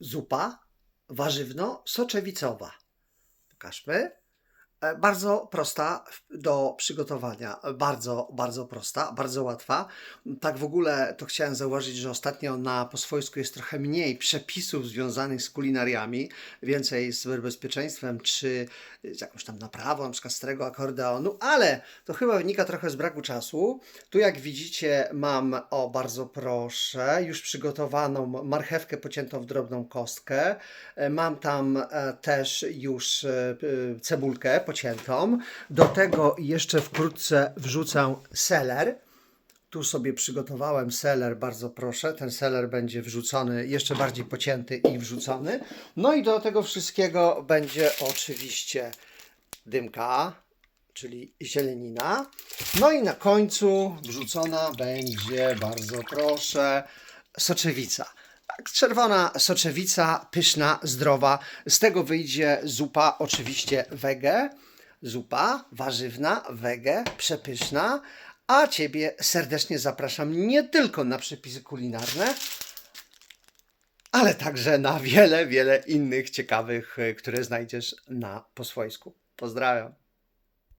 zupa warzywno-soczewicowa. Pokażmy. E, Bardzo prosta do przygotowania. Bardzo, bardzo prosta, bardzo łatwa. Tak w ogóle to chciałem zauważyć, że ostatnio na po swojsku jest trochę mniej przepisów związanych z kulinariami, więcej z bezpieczeństwem czy z jakąś tam naprawą, na przykład starego akordeonu, ale to chyba wynika trochę z braku czasu. Tu jak widzicie mam, o bardzo proszę, już przygotowaną marchewkę pociętą w drobną kostkę. E, Mam tam e, też już e, cebulkę pociętą. Do tego jeszcze wkrótce wrzucę seler. Tu sobie przygotowałem seler, bardzo proszę. Ten seler będzie wrzucony, jeszcze bardziej pocięty i wrzucony. No i do tego wszystkiego będzie oczywiście dymka, czyli zielenina. No i na końcu wrzucona będzie, bardzo proszę, soczewica. Tak, czerwona soczewica, pyszna, zdrowa. Z tego wyjdzie zupa, oczywiście wege. Zupa warzywna, wege, przepyszna. A Ciebie serdecznie zapraszam nie tylko na przepisy kulinarne, ale także na wiele, wiele innych ciekawych, y, które znajdziesz na poswojsku. Pozdrawiam.